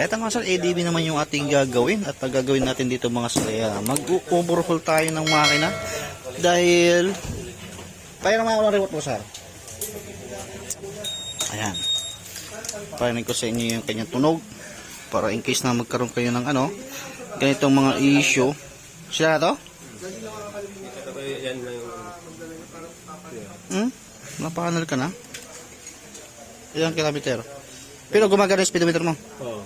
Eto mga sir, ADB naman yung ating gagawin at gagawin natin dito mga sir. Mag-overhaul tayo ng makina dahil tayo naman ako ng remote mo sir. Ayan. Parinig ko sa inyo yung kanyang tunog para in case na magkaroon kayo ng ano ganitong mga issue. Sila na to? Hmm? Napakanal ka na? Ilang kilometer? Pero gumagana yung speedometer mo. Oo.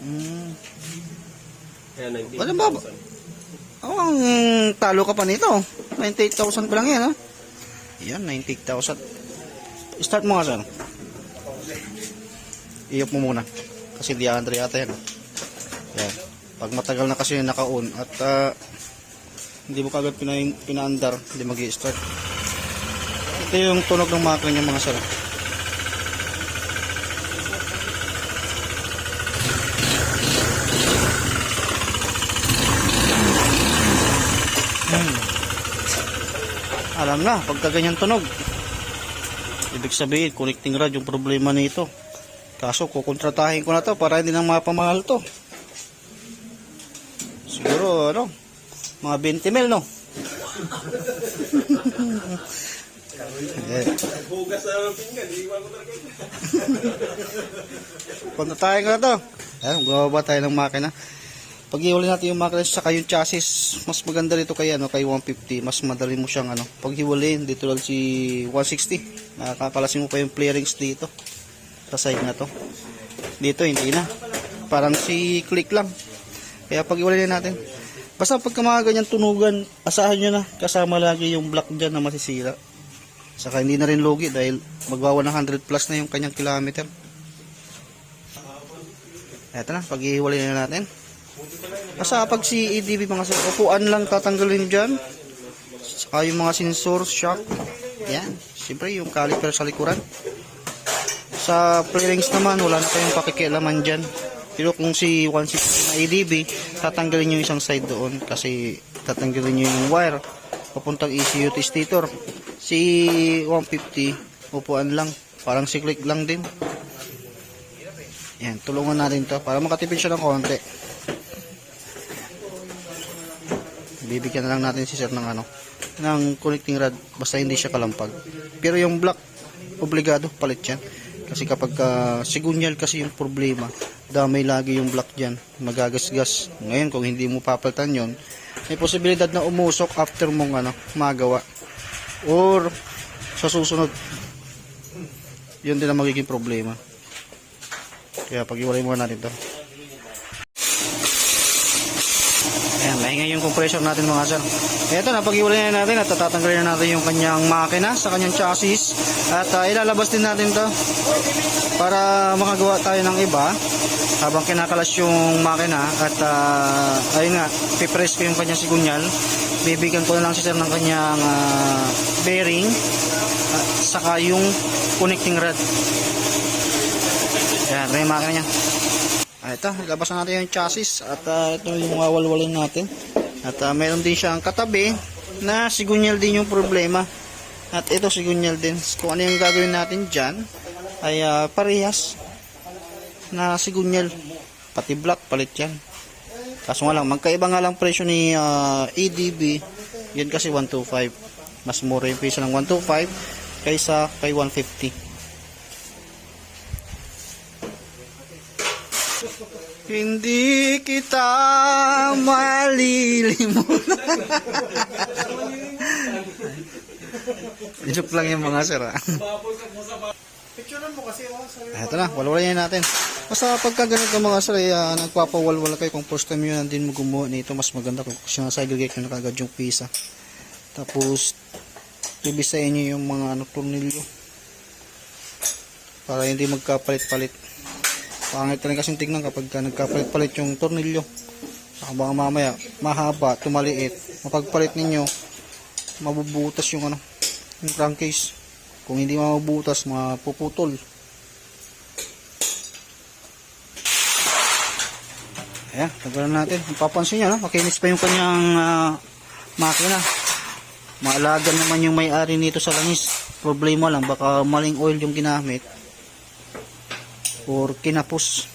Hmm. Kaya 90. Wala ba? Oh, ang talo ka pa nito. 98,000 pa lang yan, ha? Yan, 98,000. Start mo nga, sir. Iyop mo muna. Kasi di Andre ata yan. Yan. Pag matagal na kasi naka-on at ah, hindi mo kagad pina pinaandar, hindi mag start Ito yung tunog ng makina niya mga sir. Alam na, pagka ganyan tunog. Ibig sabihin, connecting rod yung problema nito. Kaso, kukontratahin ko na to para hindi nang mapamahal to. Siguro, ano, mga 20 mil, no? Hugas ng pinggan, di ko talaga. kontratahin ko na to. Ayan, gumaba tayo ng makina. Pag iwalay natin yung makina sa yung chassis, mas maganda rito kay ano, kay 150, mas madali mo siyang ano. Pag hiwalayin dito lang si 160, nakakalasin mo pa yung flarings dito. Sa side na to. Dito hindi na. Parang si click lang. Kaya pag iwalay natin. Basta pagka mga ganyan tunugan, asahan nyo na kasama lagi yung block dyan na masisira. Saka hindi na rin lugi dahil magwa 100 plus na yung kanyang kilometer. Eto na, pag-ihiwalay na natin. Basta pag si EDB mga sir, upuan lang tatanggalin dyan. Saka yung mga sensor, shock. Yan. Siyempre yung caliper sa likuran. Sa fairings naman, wala na kayong pakikialaman dyan. Pero kung si 160 na EDB, tatanggalin nyo isang side doon kasi tatanggalin nyo yung wire papuntang ECU testator. Si 150, upuan lang. Parang siklik lang din. Yan, tulungan natin to para makatipid siya ng konti. Bibigyan na lang natin si sir ng ano, ng connecting rod basta hindi siya kalampag. Pero yung block, obligado palit yan. Kasi kapag uh, sigunyal kasi yung problema, damay lagi yung block dyan, magagasgas. Ngayon kung hindi mo papalitan yon may posibilidad na umusok after mong ano, magawa. Or sa susunod, yun din ang magiging problema. Kaya pag-iwalay muna natin to. Ayan, maingay yung compressor natin mga sir. Ito, napag-iwalay na natin at tatatanggalin na natin yung kanyang makina sa kanyang chassis. At uh, ilalabas din natin to para makagawa tayo ng iba habang kinakalas yung makina at uh, ayun nga, pipress ko yung kanyang sigunyal. Bibigyan ko na lang si sir ng kanyang ah, bearing at saka yung connecting rod. Ayan, yung makina niya. Ah, ito, labas na natin yung chassis at ah, ito yung wawalwalin natin. At ah, meron din siyang katabi na sigunyal din yung problema. At ito sigunyal din. Kung ano yung gagawin natin dyan ay ah, parehas na sigunyal. Pati black palit yan. Kaso nga lang, magkaiba nga lang presyo ni ah, EDB. Yan kasi 125. Mas mura yung presyo ng 125 kaysa kay 150. Hindi kita malilimutan. Joke lang yung mga sir. ah. Picturean mo kasi, oh. Ito na, walwalayin natin. Basta pagka ganito mga sir, ay, ah, nagpapawalwala kayo kung first time yun din mo gumawa nito, mas maganda kung siya sa segregate nyo na kagad yung pisa. Tapos, ibisayin nyo yung mga ano, tornilyo. Para hindi magkapalit-palit. Pangit rin kasing tignan kapag ka nagkapalit-palit yung tornilyo. Saka baka mamaya, mahaba, tumaliit. Mapagpalit ninyo, mabubutas yung ano, yung crankcase. Kung hindi mabubutas, mapuputol. Ayan, tagalan natin. Mapapansin nyo, no? makinis pa yung kanyang ah, makina. Maalagan naman yung may-ari nito sa langis. Problema lang, baka maling oil yung ginamit. Or kinapos.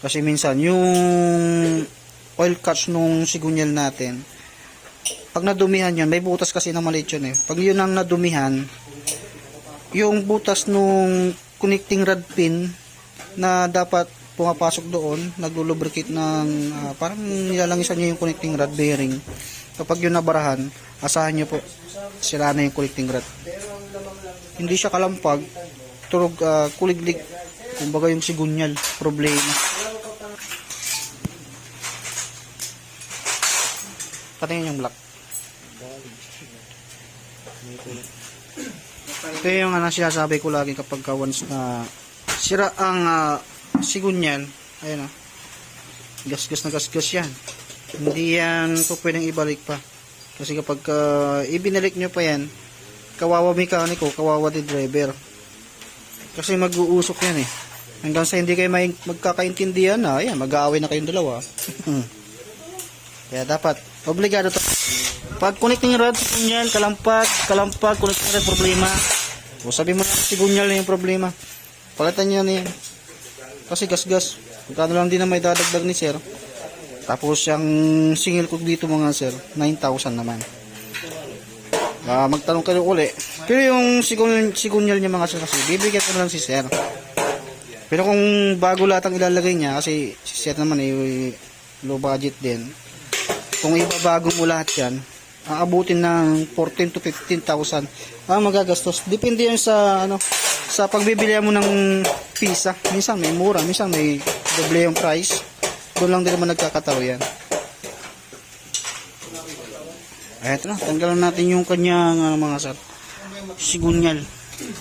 Kasi minsan, yung oil catch nung sigunyal natin, pag nadumihan yan, may butas kasi na maliit yun eh. Pag yun ang nadumihan, yung butas nung connecting rod pin na dapat pumapasok doon, naglulubricate ng, ah, parang nilalangisan niya yung connecting rod bearing. Kapag yun nabarahan, asahan niyo po, sira na yung connecting rod. Hindi siya kalampag, turog, ah, kuliglig, kumbaga yung sigunyal, problema. Patingin yung black. Ito yung ano, sinasabi ko lagi kapag ka once na sira ang ah, sigunyal, ayun o, gasgas na gasgas yan. Hindi yan po pwedeng ibalik pa. Kasi kapag ah, ibinalik nyo pa yan, kawawa mekaniko, kawawa din driver. Kasi mag-uusok yan eh. Hanggang sa hindi kayo may magkakaintindihan na, ayan, mag-aaway na kayong dalawa. Kaya dapat, obligado to. Pag connecting rod, sigunyal, kalampag, kalampag, connecting rod, problema. O sabi mo na, sigunyal na yung problema. Palitan nyo na yan. Kasi gasgas. Magkano lang din na may dadagdag ni sir. Tapos yung singil ko dito mga sir, 9,000 naman. Ah, magtanong kayo uli. Pero yung sigunyal, sigunyal niya mga sir kasi, bibigyan ko lang si sir. Pero kung bago lahat ang ilalagay niya, kasi si sir naman eh, low budget din. Kung ibabago mo lahat yan, aabutin ng 14 to 15,000 ang magagastos. Depende yan sa ano sa pagbibili mo ng pisa. Minsan may mura, minsan may doble yung price. Doon lang din naman nagkakatao yan. Ay, ito na. Tanggalan natin yung kanyang ano, mga sir. Sigunyal.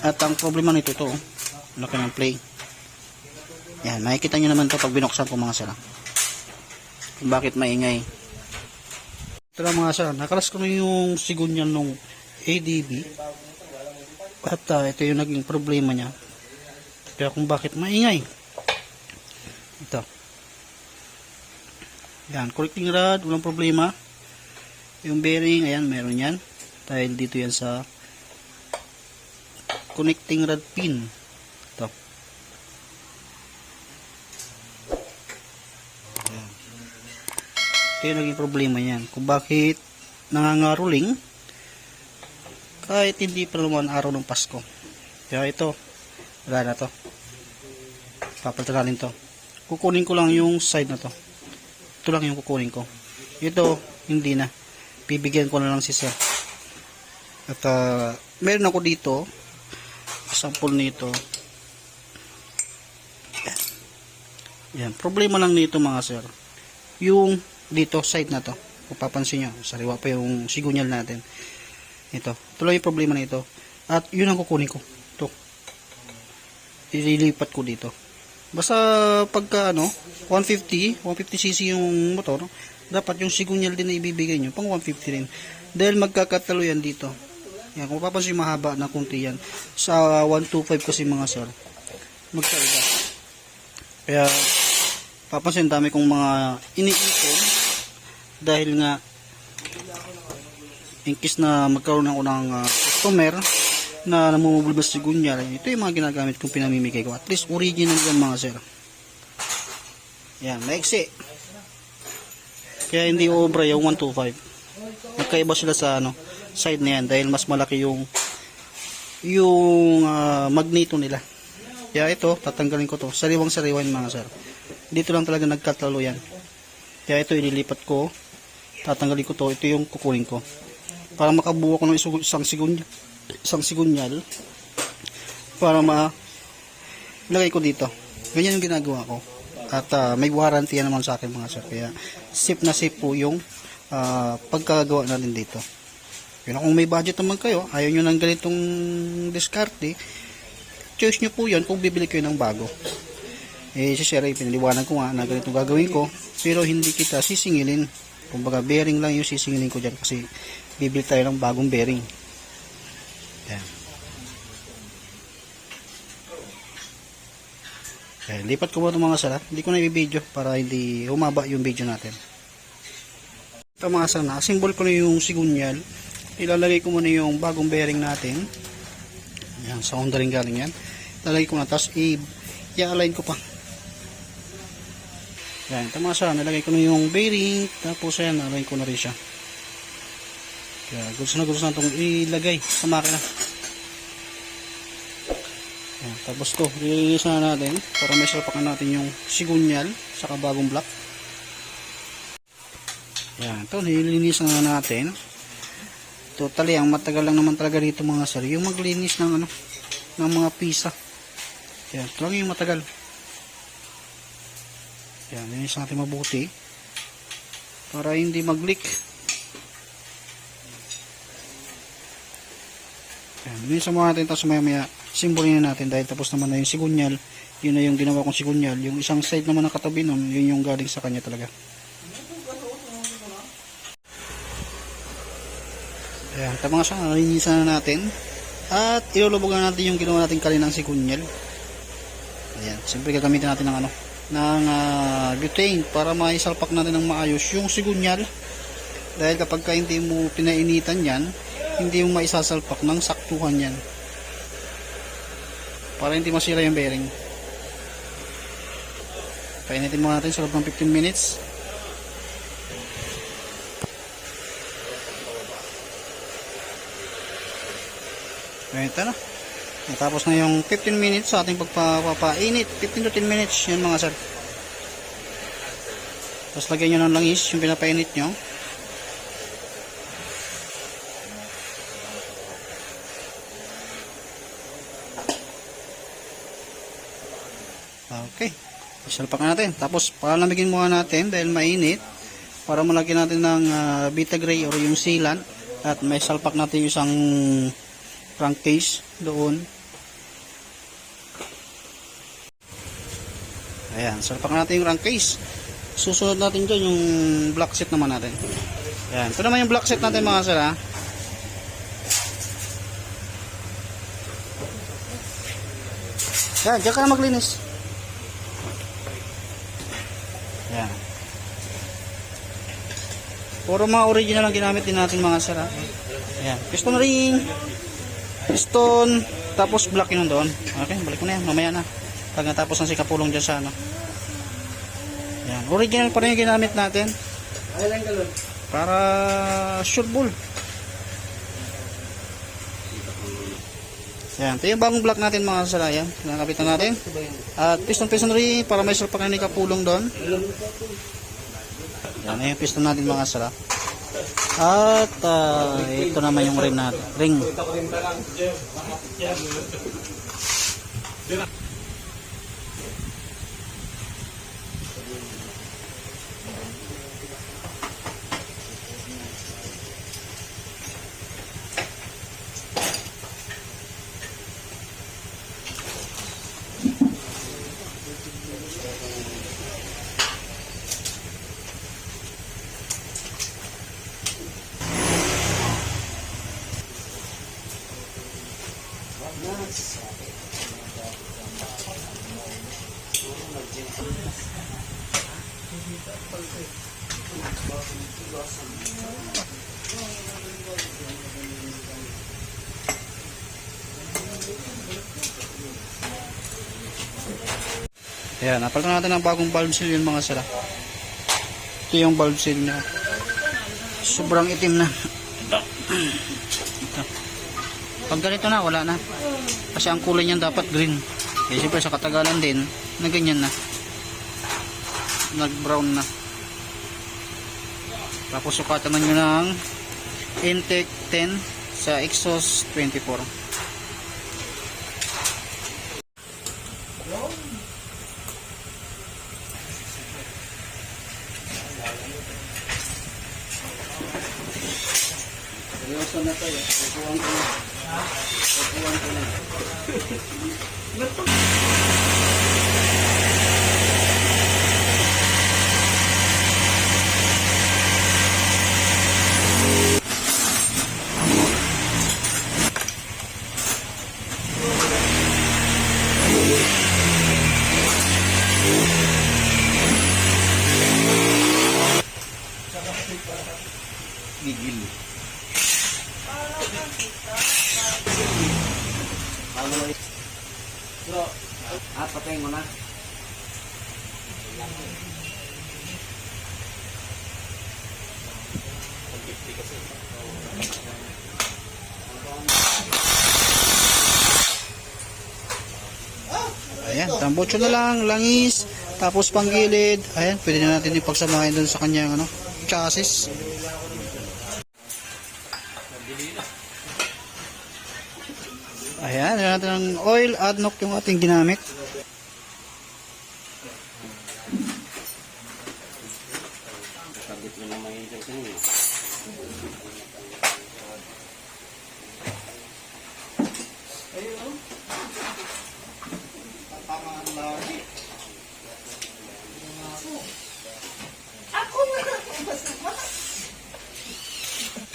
At ang problema nito to, oh. laki ng play. Yan, makikita nyo naman to pag binuksan ko mga sir. ah. Kung bakit maingay. Ito na mga sir, nakalas ko na yung sigunyal nung ADB. At ah, ito yung naging problema niya. Kaya kung bakit maingay. Ito. Yan, connecting rod, walang problema. Yung bearing, ayan, meron yan. Dahil dito yan sa connecting rod pin. Ito. Ayan. Ito yung naging problema yan. Kung bakit nangangaruling kahit hindi pa naman araw ng Pasko. Kaya ito, wala na to. Papalitan to. Kukunin ko lang yung side na to. Ito lang yung kukunin ko. Ito, hindi na. Bibigyan ko na lang si sir. At ah, meron ako dito, sample nito. Yan. Problema lang nito mga sir. Yung dito, side na to. Papansin nyo, sariwa pa yung sigunyal natin. Ito. Lang yung problema nito. At yun ang kukunin ko. Ito. Ililipat ko dito. Basta pagka ano, 150, 150cc yung motor, dapat yung sigunyal din na ibibigay nyo, pang 150 rin. Dahil magkakatalo yan dito. Yan, kung papansin mahaba na kunti yan. Sa 125 kasi mga sir, magkaiba. Kaya, papansin dami kong mga iniipon dahil nga in case na magkaroon ng ah, customer na namumulbas si Gunyar, ito yung mga ginagamit kong pinamimigay ko. At least original yan mga sir. Yan, maiksi. Kaya hindi obra yung 125. Magkaiba sila sa ano, side na yan dahil mas malaki yung yung ah, magneto nila. Kaya ito, tatanggalin ko to. Sariwang sariwan mga sir. Dito lang talaga nagkatalo yan. Kaya ito ililipat ko. Tatanggalin ko to. Ito yung kukunin ko para makabuo ko ng isang sigunyal isang sigunyal para ma lagay ko dito ganyan yung ginagawa ko at ah, may warranty naman sa akin mga sir kaya safe na safe po yung ah, pagkagawa natin dito yun kung may budget naman kayo ayaw nyo ng ganitong diskarte choice nyo po yan kung bibili kayo ng bago eh si sir ay pinaliwanag ko nga na ganito gagawin ko pero hindi kita sisingilin kumbaga bearing lang yung sisingilin ko dyan kasi bibili tayo ng bagong bearing. Yan. Okay, lipat ko muna mga sala. Hindi ko na i-video para hindi humaba yung video natin. Ito mga sala, symbol ko na yung sigunyal. Ilalagay ko muna yung bagong bearing natin. Yan, sa Honda rin galing yan. lalagay ko na tapos i-align ko pa. Yan tama siya. Nalagay ko na yung bearing tapos ayan align ko na rin siya. Kaya gusto na gusto na itong ilagay sa makina. Yan, tapos to nililinis na natin para may salpakan natin yung sigunyal saka bagong block. Yan ito nililinis na natin totally ang matagal lang naman talaga dito mga sir. Yung maglinis ng ano ng mga pisa. Yan ito lang yung matagal. Yan linis natin mabuti. Para hindi mag leak yan linis mo natin tapos maya maya simbolin na natin. Dahil tapos naman na yung sigunyal yun na yung ginawa kong sigunyal. Yung isang side naman ng katabi nun yun yung galing sa kanya talaga Ayan, tama nga siya, nalinisan na natin. At ilulubogan natin yung ginawa natin kaninang sikunyal. Ayan, siyempre gagamitin natin ng ano, ng ah, butane para maisalpak natin ng maayos yung sigunyal. Dahil kapag ka hindi mo pinainitan yan, hindi mo maisasalpak ng saktuhan yan. Para hindi masira yung bearing. Painitin muna natin sa loob ng 15 minutes. Ito na. Natapos na yung 15 minutes sa ating pagpapainit. 15 to 10 minutes yan mga sir. Tapos lagyan nyo ng langis yung pinapainit nyo. Okay. Isalpak natin. Tapos palamigin muna natin dahil mainit para malagyan natin ng ah, beta gray or yung sealant at may salpak natin yung isang crankcase doon. Ayan, salpak natin yung crankcase. Susunod natin dyan yung block set naman natin. Ayan, ito naman yung block set natin mga sir ha. Ayan, dyan ka na maglinis. Ayan. Puro mga original ang ginamit din natin mga sir ha. Ayan, piston ring piston tapos block yun doon. Okay balik ko na yan. Mamaya na. Pag natapos ng sikapulong dyan sa ano. Yan. Original pa rin yung ginamit natin. Para sure bull. Yan. Ito yung bagong block natin mga salayan nakapitan natin. At piston piston ring para may salpakan ni kapulong doon. Yan. Yung piston natin mga sala at ah, ito naman yung ring natin ring Ayan, napalitan natin ang bagong valve seal yun mga sala. Ito yung valve seal niya. Sobrang itim na. Ito. Pag ganito na, wala na. Kasi ang kulay niyan dapat green. Eh, siyempre sa katagalan din, na ganyan na. Nag-brown na. Tapos sukatan nyo ng intake 10 sa exhaust 24. Seryoso na to eh. Kukuhan ko na. Kukuhan ko na. Gigil. Bro, Ah, patayin mo na. Ayan, tambocho na lang, langis, tapos panggilid. Ayan, pwede na natin ipagsamahin dun sa kanyang ano, chassis. Ayan, natin ang oil, adnock yung ating ginamit.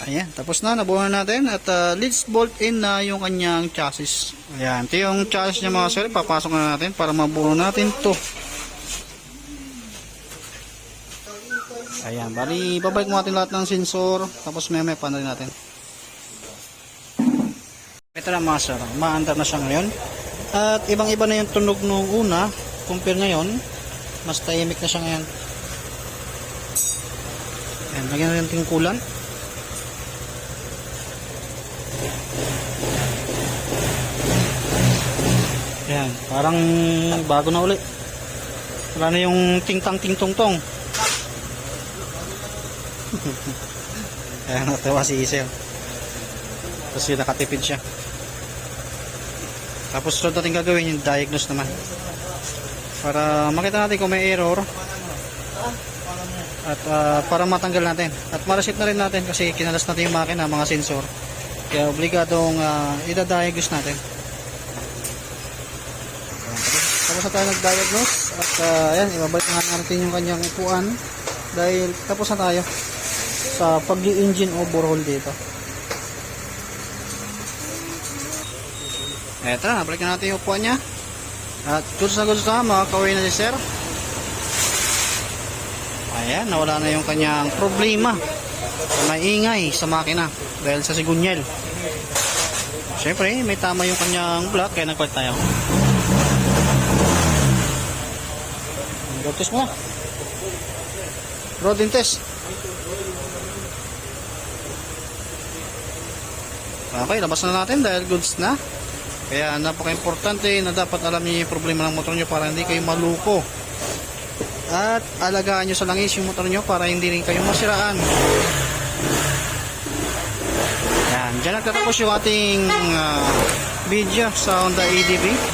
Ayan, tapos na, nabuhan natin at uh, let's bolt in na yung kanyang chassis. Ayan, ito yung chassis niya mga sir, papasok na natin para mabuo natin to. Ayan, bali, babalik mo natin lahat ng sensor, tapos may may rin natin. Ito na mga sir, maandar na siya ngayon. At ibang iba na yung tunog nung una, compare ngayon, mas tahimik na siya ngayon. Ayan, lagyan natin yung kulan. Ayan, parang bago na uli. Wala na yung ting-tang ting-tong-tong. Ayan, natawa si Isel. Tapos yun, nakatipid siya. Tapos sunod natin gagawin yung diagnose naman. Para makita natin kung may error. At ah, para matanggal natin. At ma-reset na rin natin kasi kinalas natin yung makina, mga sensor. Kaya obligadong uh, ida-diagnose natin. Tapos na tayo nag-diagnose at uh, ayan, ibabalik na natin yung kanyang upuan dahil tapos na tayo sa pag-engine overhaul dito. Eto na, balik na natin yung upuan niya. At goods na goods na, makakawin na si sir. Ayan, nawala na yung kanyang problema. Maingay sa makina dahil sa sigunyel. Siyempre, may tama yung kanyang block kaya nagpalit tayo. Road test mo na. Road test. Okay, labas na natin dahil goods na. Kaya napaka-importante na dapat alam niyo yung problema ng motor niyo para hindi kayo maluko. At alagaan niyo sa langis yung motor niyo para hindi rin kayo masiraan. Yan, dyan nagtatapos yung ating ah, video sa Honda ADV.